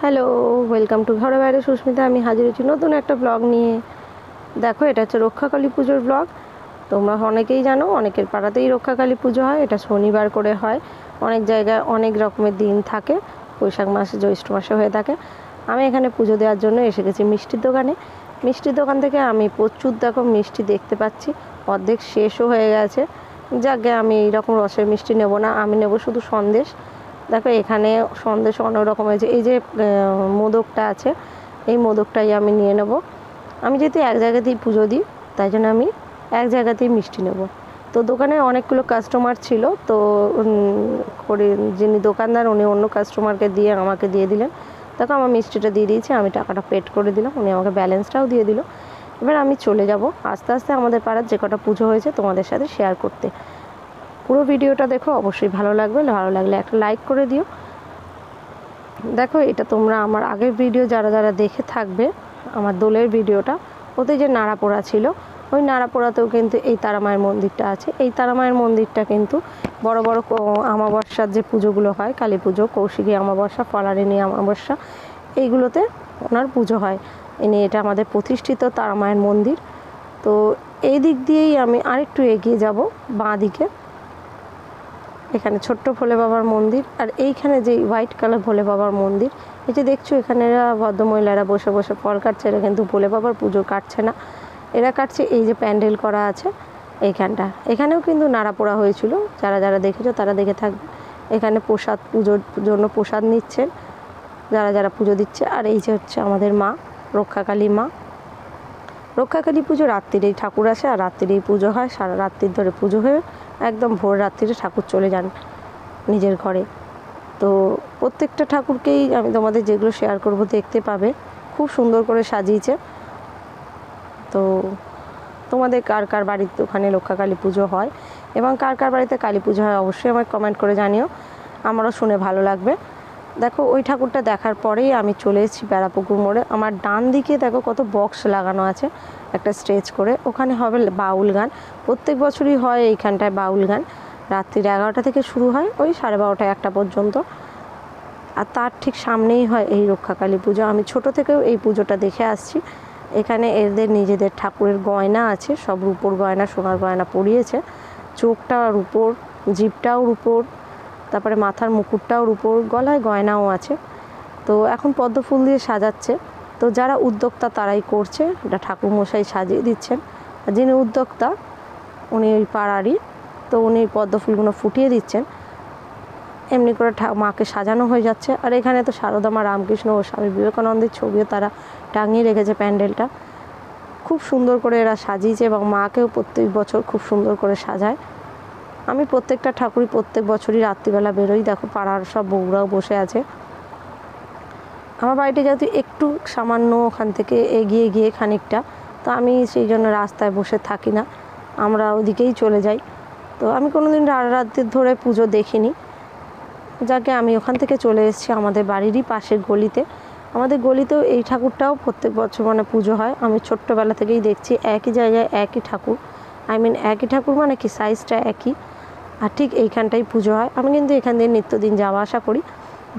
Hello welcome to ঘরে বাইরে সুস্মিতা। আমি হাজির হচ্ছি নতুন একটা ব্লগ নিয়ে। দেখো, এটা হচ্ছে রক্ষাকালী পুজোর ব্লগ তোমরা অনেকেই জানো, অনেকের পাড়াতেই রক্ষাকালী পুজো হয়, এটা শনিবার করে হয়। অনেক জায়গায় অনেক রকমের দিন থাকে, বৈশাখ মাসে, জ্যৈষ্ঠ মাসে হয়ে থাকে। আমি এখানে পুজো দেওয়ার জন্য এসে গেছি মিষ্টির দোকানে। মিষ্টির দোকান থেকে আমি প্রচুর দেখো মিষ্টি দেখতে পাচ্ছি। অর্ধেক শেষও হয়ে গেছে। যাকে আমি এইরকম রসের মিষ্টি নেব না, আমি নেব শুধু সন্দেশ। দেখো, এখানে সন্দেশ অনেক রকম হয়েছে। এই যে মোদকটা আছে, এই মোদকটাই আমি নিয়ে নেব। আমি যেহেতু এক জায়গাতেই পুজো দিই, তাই জন্য আমি এক জায়গাতেই মিষ্টি নেব। তো দোকানে অনেকগুলো কাস্টমার ছিল, তো করে যিনি দোকানদার, উনি অন্য কাস্টমারকে দিয়ে আমাকে দিয়ে দিলেন। দেখো, আমার মিষ্টিটা দিয়ে দিয়েছি, আমি টাকাটা পেড করে দিলাম, উনি আমাকে ব্যালেন্সটাও দিয়ে দিল। এবার আমি চলে যাব। আস্তে আস্তে আমাদের পাড়ার যে কটা পুজো হয়েছে, তোমাদের সাথে শেয়ার করতে। পুরো ভিডিওটা দেখো, অবশ্যই ভালো লাগবে। ভালো লাগলে একটা লাইক করে দিও। দেখো, এটা তোমরা আমার আগের ভিডিও যারা যারা দেখে থাকবে, আমার দোলের ভিডিওটা ওতে যে নাড়াপোড়া ছিল, ওই নাড়াপোড়াতেও কিন্তু এই তারামায়ের মন্দিরটা আছে। এই তারামায়ের মন্দিরটা কিন্তু বড় বড় আমাবস্যার যে পুজোগুলো হয়, কালী পুজো, কৌশিকী আমাবস্যা ফলারিনী আমাবস্যা এইগুলোতে ওনার পুজো হয়। এনে এটা আমাদের প্রতিষ্ঠিত তারামায়ের মন্দির। তো এই দিক দিয়েই আমি আরেকটু এগিয়ে যাব, বাঁ দিকে। এখানে ছোট্ট ভোলে বাবার মন্দির আর এইখানে যে হোয়াইট কালার ভোলে বাবার মন্দির, এই যে দেখছ এখানে এরা ভদ্রমহিলারা বসে বসে ফল কাটছে, এরা কিন্তু ভোলে বাবার পুজো কাটছে না। এরা কাটছে এই যে প্যান্ডেল করা আছে এইখানটা এখানেও কিন্তু নাড়াপোড়া হয়েছিল, যারা যারা দেখেছ তারা দেখে থাকবে। এখানে প্রসাদ পুজোর জন্য প্রসাদ নিচ্ছেন, যারা যারা পুজো দিচ্ছে। আর এই যে হচ্ছে আমাদের মা, রক্ষাকালী মা। রক্ষাকালী পুজো রাত্রিরেই ঠাকুর আসে আর রাত্রিরেই পুজো হয়, সারা রাত্রির ধরে পুজো হয়ে একদম ভোর রাত্রিরে ঠাকুর চলে যান নিজের ঘরে। তো প্রত্যেকটা ঠাকুরকেই আমি তোমাদের যেগুলো শেয়ার করব দেখতে পাবে। খুব সুন্দর করে সাজিয়েছে। তো তোমাদের কার কার বাড়িতে ওখানে লক্ষ্মা কালী পুজো হয় এবং কার কার বাড়িতে কালী পুজো হয় অবশ্যই আমাকে কমেন্ট করে জানিও। আমারও শুনে ভালো লাগবে। দেখো, ওই ঠাকুরটা দেখার পরেই আমি চলে এসেছি বেড়াপুকুর মোড়ে। আমার ডান দিকে দেখো কত বক্স লাগানো আছে, একটা স্টেজ করে। ওখানে হবে বাউল গান। প্রত্যেক বছরই হয় এইখানটায় বাউল গান। রাত্রির এগারোটা থেকে শুরু হয়, ওই সাড়ে বারোটা একটা পর্যন্ত। আর তার ঠিক সামনেই হয় এই রক্ষাকালী পুজো। আমি ছোট থেকেও এই পুজোটা দেখে আসছি। এখানে এদের নিজেদের ঠাকুরের গয়না আছে, সব রূপোর গয়না, সোনার গয়না পরিয়েছে। চোখটা রূপোর জিভটাও রূপোর তারপরে মাথার মুকুটটাও উপর গলায় গয়নাও আছে। তো এখন পদ্ম ফুল দিয়ে সাজাচ্ছে। তো যারা উদ্যোক্তা তারাই করছে। এটা ঠাকুর মশাই সাজিয়ে দিচ্ছেন। আর যিনি উদ্যোক্তা, উনি ওই পাড়ারই। তো উনি পদ্ম ফুলগুলো ফুটিয়ে দিচ্ছেন। এমনি করে মাকে সাজানো হয়ে যাচ্ছে। আর এখানে তো সারদা মা রামকৃষ্ণ ও স্বামী বিবেকানন্দের ছবিও তারা টাঙিয়ে রেখেছে প্যান্ডেলটা। খুব সুন্দর করে এরা সাজিয়েছে এবং মাকেও প্রত্যেক বছর খুব সুন্দর করে সাজায়। আমি প্রত্যেকটা ঠাকুরই প্রত্যেক বছরই রাত্রিবেলা বেরোই। দেখো পাড়ার সব বউরাও বসে আছে। আমার বাড়িটা যেহেতু একটু সামান্য ওখান থেকে এগিয়ে গিয়ে খানিকটা, তো আমি সেই জন্য রাস্তায় বসে থাকি না। আমরা ওদিকেই চলে যাই। তো আমি কোনো দিন রাত রাত্রির ধরে পুজো দেখিনি। যাকে আমি ওখান থেকে চলে এসেছি আমাদের বাড়িরই পাশের গলিতে। আমাদের গলিতেও এই ঠাকুরটাও প্রত্যেক বছর মানে পুজো হয়। আমি ছোট্টবেলা থেকেই দেখছি একই জায়গায় একই ঠাকুর। আই মিন একই ঠাকুর মানে কি? সাইজটা একই। আর ঠিক এইখানটাই পুজো হয়। আমি কিন্তু এখান দিয়ে নিত্যদিন যাওয়া আসা করি।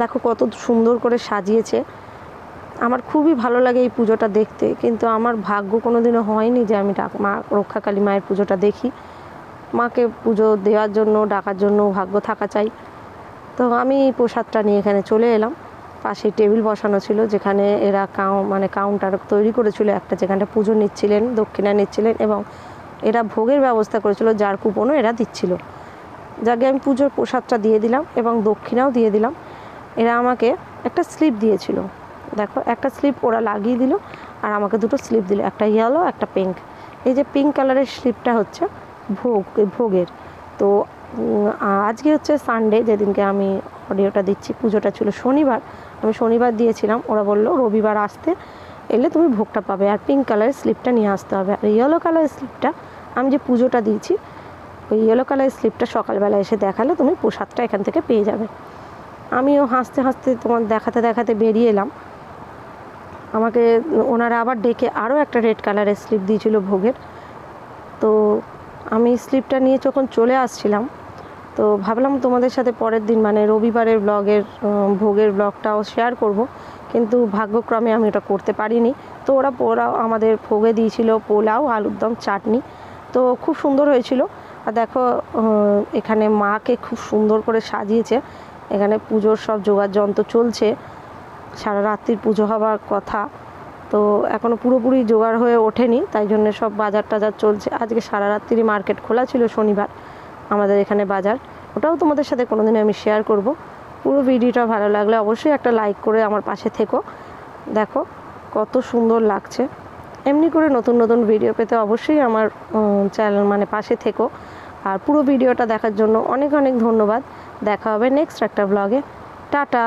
দেখো কত সুন্দর করে সাজিয়েছে। আমার খুবই ভালো লাগে এই পুজোটা দেখতে, কিন্তু আমার ভাগ্য কোনো দিনও হয়নি যে আমি মা রক্ষাকালী মায়ের পুজোটা দেখি। মাকে পুজো দেওয়ার জন্য, ডাকার জন্য ভাগ্য থাকা চাই। তো আমি প্রসাদটা নিয়ে এখানে চলে এলাম। পাশে টেবিল বসানো ছিল, যেখানে এরা কাউ মানে কাউন্টার তৈরি করেছিল। একটা যেখানটা পুজো নিচ্ছিলেন, দক্ষিণা নিচ্ছিলেন এবং এরা ভোগের ব্যবস্থা করেছিল, যার কুপনও এরা দিচ্ছিল। যাকে আমি পুজোর প্রসাদটা দিয়ে দিলাম এবং দক্ষিণাও দিয়ে দিলাম, এরা আমাকে একটা স্লিপ দিয়েছিল। দেখো, একটা স্লিপ ওরা লাগিয়ে দিল আর আমাকে দুটো স্লিপ দিল, একটা ইয়েলো একটা পিঙ্ক এই যে পিঙ্ক কালারের স্লিপটা হচ্ছে ভোগ, ভোগের। তো আজকে হচ্ছে সানডে যেদিনকে আমি অডিওটা দিচ্ছি, পুজোটা ছিল শনিবার, আমি শনিবার দিয়েছিলাম, ওরা বলল রবিবার আসতে এলে তুমি ভোগটা পাবে। আর পিঙ্ক কালারের স্লিপটা নিয়ে আসতে হবে। আর ইয়েলো কালারের স্লিপটা আমি যে পুজোটা দিয়েছি ওই ইয়েলো কালারের স্লিপটা সকালবেলা এসে দেখালে তুমি প্রসাদটা এখান থেকে পেয়ে যাবে। আমিও হাসতে হাসতে তোমার দেখাতে দেখাতে বেরিয়ে এলাম। আমাকে ওনারা আবার ডেকে আরও একটা রেড কালারের স্লিপ দিয়েছিল ভোগের। তো আমি স্লিপটা নিয়ে যখন চলে আসছিলাম, তো ভাবলাম তোমাদের সাথে পরের দিন মানে রবিবারের ব্লগের ভোগের ব্লগটাও শেয়ার করব। কিন্তু ভাগ্যক্রমে আমি ওটা করতে পারিনি। তো ওরা পোলাও আমাদের ভোগে দিয়েছিল পোলাও আলুর দম চাটনি। তো খুব সুন্দর হয়েছিল। আর দেখো এখানে মাকে খুব সুন্দর করে সাজিয়েছে। এখানে পুজোর সব জোগাড় যন্ত্র চলছে। সারা রাত্রির পুজো হবার কথা। তো এখনও পুরোপুরি জোগাড় হয়ে ওঠেনি, তাই জন্য সব বাজার টাজার চলছে। আজকে সারা রাত্রি মার্কেট খোলা ছিল শনিবার, আমাদের এখানে বাজার। ওটাও তোমাদের সাথে কোনোদিন আমি শেয়ার করব। পুরো ভিডিওটা ভালো লাগলে অবশ্যই একটা লাইক করে আমার পাশে থেকো। দেখো, কত সুন্দর লাগছে। এমনি করে নতুন নতুন ভিডিও পেতে অবশ্যই আমার চ্যানেল মানে পাশে থেকো। আর পুরো ভিডিওটা দেখার জন্য অনেক অনেক ধন্যবাদ। দেখা হবে নেক্সট একটা ব্লগে টাটা!